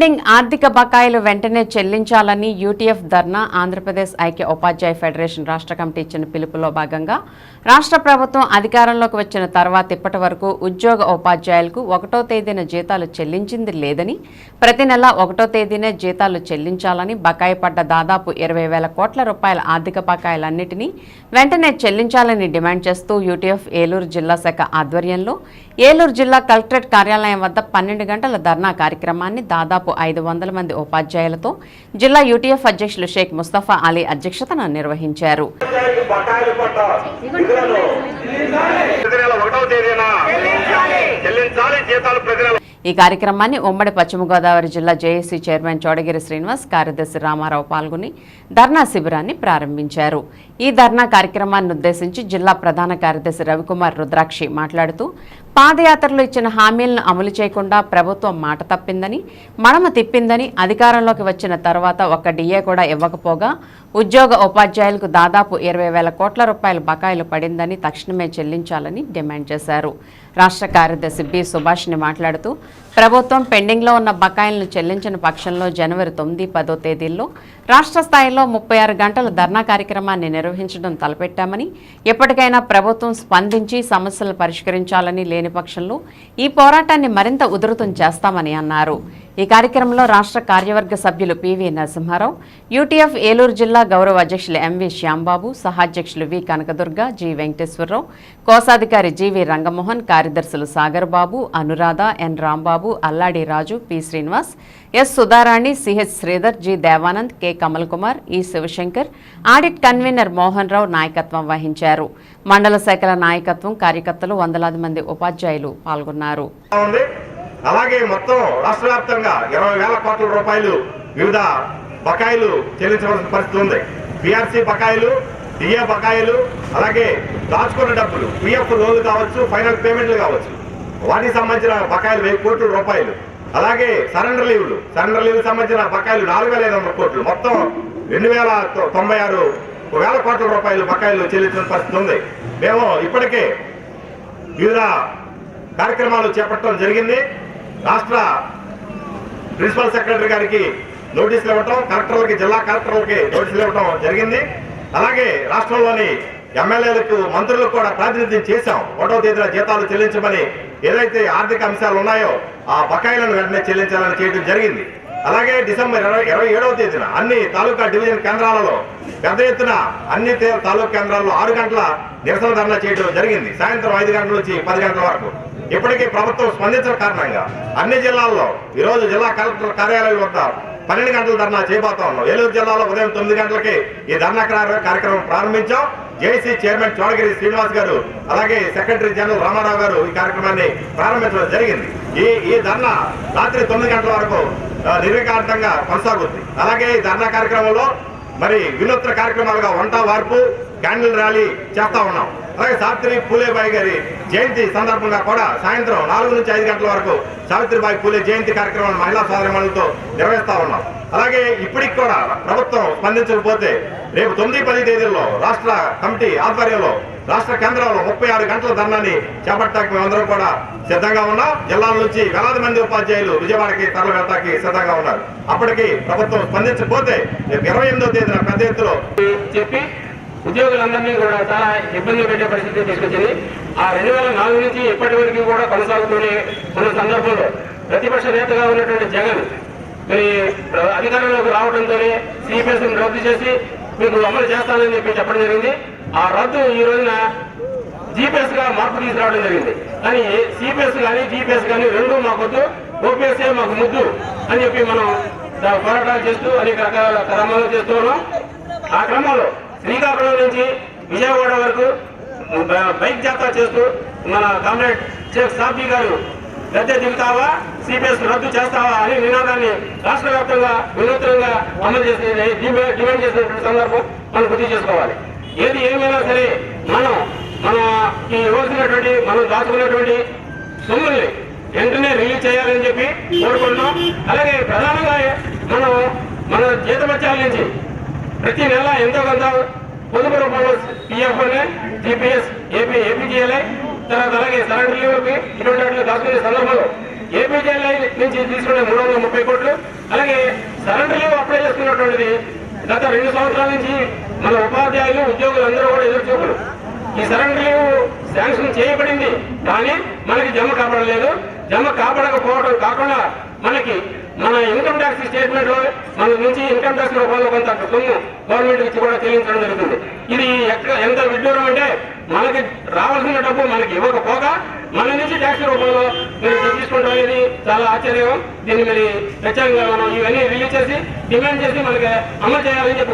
Pending ఆర్థిక బకాయిలు వెంటనే చెల్లించాలని యూటీఎఫ్ ధర్నా ఆంధ్రప్రదేశ్ ఐక్య ఉపాధ్యాయ ఫెడరేషన్ రాష్ట్ర కమిటీ ఇచ్చిన పిలుపులో భాగంగా రాష్ట్ర ప్రభుత్వం అధికారంలోకి వచ్చిన తర్వాత ఇప్పటి వరకు ఉద్యోగ ఉపాధ్యాయులకు ఒకటో తేదీన జీతాలు చెల్లించింది లేదని ప్రతి నెల ఒకటో తేదీనే జీతాలు చెల్లించాలని బకాయి పడ్డ దాదాపు ఇరవై వేల కోట్ల రూపాయల ఆర్థిక బకాయిలన్నింటినీ వెంటనే చెల్లించాలని డిమాండ్ చేస్తూ యూటీఎఫ్ ఏలూరు జిల్లా శాఖ ఆధ్వర్యంలో ఏలూరు జిల్లా కలెక్టరేట్ కార్యాలయం వద్ద పన్నెండు గంటల ధర్నా కార్యక్రమాన్ని దాదాపు ఐదు వందల మంది ఉపాధ్యాయులతో జిల్లా యూటీఎఫ్ అధ్యక్షులు షేక్ ముస్తఫా అలీ అధ్యక్షతన నిర్వహించారు. ఈ కార్యక్రమాన్ని ఉమ్మడి పశ్చిమ గోదావరి జిల్లా జేఏసీ చైర్మన్ చోడగిరి శ్రీనివాస్ కార్యదర్శి రామారావు పాల్గొని ధర్నా శిబిరాన్ని ప్రారంభించారు. ఈ ధర్నా కార్యక్రమాన్ని ఉద్దేశించి జిల్లా ప్రధాన కార్యదర్శి రవికుమార్ రుద్రాక్షి మాట్లాడుతూ పాదయాత్రలో ఇచ్చిన హామీలను అమలు చేయకుండా ప్రభుత్వం మాట తప్పిందని మడమ తిప్పిందని అధికారంలోకి వచ్చిన తర్వాత ఒక్క డిఏ కూడా ఇవ్వకపోగా ఉద్యోగ ఉపాధ్యాయులకు దాదాపు ఇరవై వేల కోట్ల రూపాయల బకాయిలు పడిందని తక్షణమే చెల్లించాలని డిమాండ్ చేశారు. రాష్ట్ర కార్యదర్శి బి సుభాష్ని మాట్లాడుతూ ప్రభుత్వం పెండింగ్లో ఉన్న బకాయిలను చెల్లించిన పక్షంలో జనవరి తొమ్మిది పదో తేదీల్లో రాష్ట్ర స్థాయిలో ముప్పై ఆరు గంటల ధర్నా కార్యక్రమాన్ని నిర్వహించడం తలపెట్టామని ఎప్పటికైనా ప్రభుత్వం స్పందించి సమస్యలు పరిష్కరించాలని లేని పక్షంలో ఈ పోరాటాన్ని మరింత ఉధృతం చేస్తామని అన్నారు. ఈ కార్యక్రమంలో రాష్ట్ర కార్యవర్గ సభ్యులు పివి నరసింహారావు యూటీఎఫ్ ఏలూరు జిల్లా గౌరవ అధ్యక్షులు ఎంవి శ్యాంబాబు సహాధ్యక్షులు వి కనకదుర్గ జి వెంకటేశ్వరరావు కోశాధికారి జీవి రంగమోహన్ కార్యదర్శులు Sagar Babu Anuradha N Rambabu Alladi Raju P Srinivas S Sudharani C H Sridhar G Devanand K Kamal Kumar E Sivashankar audit convener Mohan Rao నాయకత్వం వహించారు. మండల శాఖల నాయకత్వం కార్యకర్తలు వందలాది మంది ఉపాధ్యాయులు పాల్గొన్నారు. అలాగే మొత్తం రాష్ట్ర వ్యాప్తంగా ఇరవై వేల కోట్ల రూపాయలు వివిధ బకాయిలు చెల్లించవలసిన పరిస్థితి ఉంది. పిఆర్సీ బకాయిలు డిఏ బకాయిలు అలాగే దాచుకున్న డబ్బులు పిఎఫ్ లోన్లు కావచ్చు ఫైనల్ పేమెంట్లు కావచ్చు. వాటికి సంబంధించిన బకాయిలు వెయ్యి కోట్ల రూపాయలు. అలాగే సరెండర్ లీవ్లు సరెండర్ లీవ్ సంబంధించిన బకాయిలు నాలుగు వేల ఐదు వందల కోట్లు. మొత్తం రెండు వేల తొంభై ఆరు వేల కోట్ల రూపాయలు బకాయిలు చెల్లించిన పరిస్థితి ఉంది. మేము ఇప్పటికే వివిధ కార్యక్రమాలు చేపట్టడం జరిగింది. రాష్ట్ర ప్రిన్సిపల్ సెక్రటరీ గారికి నోటీసులు ఇవ్వటం కలెక్టర్లకి జిల్లా కలెక్టర్లకి నోటీసులు ఇవ్వటం జరిగింది. అలాగే రాష్ట్రంలోని ఎమ్మెల్యేలకు మంత్రులకు కూడా ప్రాతినిధ్యం చేశాం. ఒకటో తేదీన జీతాలు చెల్లించమని ఏదైతే ఆర్థిక అంశాలు ఉన్నాయో ఆ బకాయిలను వెంటనే చెల్లించాలని చేయడం జరిగింది. అలాగే డిసెంబర్ ఇరవై ఇరవై ఏడవ తేదీన అన్ని తాలూకా డివిజన్ కేంద్రాలలో పెద్ద ఎత్తున అన్ని తాలూకా కేంద్రాల్లో ఆరు గంటల నిరసన ధర్నా చేయడం జరిగింది. సాయంత్రం ఐదు గంటల నుంచి పది గంటల వరకు. ఇప్పటికీ ప్రభుత్వం స్పందించిన కారణంగా అన్ని జిల్లాల్లో ఈరోజు జిల్లా కలెక్టర్ కార్యాలయం వద్ద పన్నెండు గంటల ధర్నా చేయబోతా ఉన్నాం. ఏలూరు జిల్లాలో ఉదయం తొమ్మిది గంటలకి ఈ ధర్నా కార్య- కార్యక్రమం ప్రారంభించాం. జేసీ చైర్మన్ చోడగిరి శ్రీనివాస్ గారు అలాగే సెక్రటరీ జనరల్ రామారావు గారు ఈ కార్యక్రమాన్ని ప్రారంభించడం జరిగింది. ఈ ఈ ధర్నా రాత్రి తొమ్మిది గంటల వరకు నిర్వికార్థంగా కొనసాగుతుంది అలాగే ఈ ధర్నా కార్యక్రమంలో మరి వినూత్న కార్యక్రమాలుగా వంట వార్పు క్యాండిల్ ర్యాలీ చేస్తా ఉన్నాం. అలాగే సావిత్రి పూలేబాయి గారి జయంతి సందర్భంగా కూడా సాయంత్రం నాలుగు నుంచి ఐదు గంటల వరకు సావిత్రిబాయి పూలే జయంతి కార్యక్రమాన్ని మహిళా సోదరిమణులతో నిర్వహిస్తా ఉన్నాం. అలాగే ఇప్పటికి కూడా ప్రభుత్వం స్పందించకపోతే రేపు తొమ్మిది పది తేదీల్లో రాష్ట్ర కమిటీ ఆధ్వర్యంలో రాష్ట్ర కేంద్రంలో ముప్పై ఆరు గంటల ధర్నాన్ని చేపట్టడానికి మేమందరం కూడా సిద్ధంగా ఉన్నాం. జిల్లాల నుంచి వేలాది మంది ఉపాధ్యాయులు విజయవాడకి తరలి వెళ్ళడానికి సిద్ధంగా ఉన్నారు. అప్పటికి ప్రభుత్వం స్పందించకపోతే రేపు ఇరవై ఎనిమిదో తేదీన పెద్ద ఎత్తులో చెప్పి ఉద్యోగులందరినీ కూడా చాలా ఇబ్బంది పెట్టే పరిస్థితి తీసుకొచ్చింది. ఆ రెండు వేల నాలుగు నుంచి ఇప్పటి వరకు కూడా కొనసాగుతూనే ఉన్న సందర్భంలో ప్రతిపక్ష నేతగా ఉన్నటువంటి జగన్ మరి అధికారంలోకి రావడంతోనే సిపిఎస్ రద్దు చేసి మీకు అమలు చేస్తానని చెప్పి చెప్పడం జరిగింది. ఆ రద్దు ఈ రోజున జీపీఎస్గా మార్పు తీసుకురావడం జరిగింది. కానీ సిపిఎస్ కానీ జీపీఎస్ కానీ రెండు మాకొద్దు ఓపీఎస్ఏ మాకు ముద్దు అని చెప్పి మనం పోరాటాలు చేస్తూ అనేక రకాల క్రమాలు చేస్తూ ఉన్నాం. ఆ క్రమంలో శ్రీకాకుళం నుంచి విజయవాడ వరకు బైక్ జాతర చేస్తూ మన కామ్రేడ్ షేక్ సాబ్జీ గారు గద్దె దిగుతావా సిపిఎస్ రద్దు చేస్తావా అనే నినాదాన్ని రాష్ట్ర వ్యాప్తంగా వినూత్నంగా అమలు చేసే డిమాండ్ డిమాండ్ చేసినటువంటి సందర్భం మనం గుర్తు చేసుకోవాలి. ఏది ఏమైనా సరే మనం మన ఈ ఇవ్వాల్సినటువంటి మనం దాచుకున్నటువంటి సొమ్ముల్ని వెంటనే రిలీజ్ చేయాలని చెప్పి కోరుకుంటున్నాం. అలాగే ప్రధానంగా మనం మన జీతమత్యాల నుంచి ప్రతి నెల ఎంతో కొంత పొదుపు రూపంలో పిఎఫ్ జిపిఎస్ ఏపీ ఏపీజీఎల్ఐ తర్వాత అలాగే సరెండర్ లీవ్కి ఇటువంటి వాటిలో దాచుకునే సందర్భంలో ఏపీజీఎల్ఐ నుంచి తీసుకునే మూడు వందల ముప్పై కోట్లు అలాగే సరెండర్ లీవ్ అప్లై చేసుకున్నటువంటిది గత రెండు సంవత్సరాల నుంచి మన ఉపాధ్యాయులు ఉద్యోగులందరూ కూడా ఎదురు చూపులు. ఈ సరెండర్ లీవ్ శాంక్షన్ చేయబడింది కానీ మనకి జమ కాపడలేదు జమ కాపడకపోవడం కాకుండా మన ఇన్కమ్ ట్యాక్స్ స్టేట్మెంట్లో మన నుంచి ఇన్కమ్ ట్యాక్స్ రూపంలో కొంత సొమ్ము గవర్నమెంట్ ఇచ్చి కూడా చెల్లించడం జరుగుతుంది. ఇది ఎంత విడ్డూరం అంటే మనకి రావాల్సిన డబ్బు మనకి ఇవ్వకపోగా మన నుంచి ట్యాక్స్ రూపంలో మీరు తీసుకుంటాం అనేది చాలా ఆశ్చర్యం. దీన్ని మరి ప్రత్యేకంగా మనం ఇవన్నీ రిలీజ్ చేసి డిమాండ్ చేసి మనకి అమలు చేయాలని చెప్పి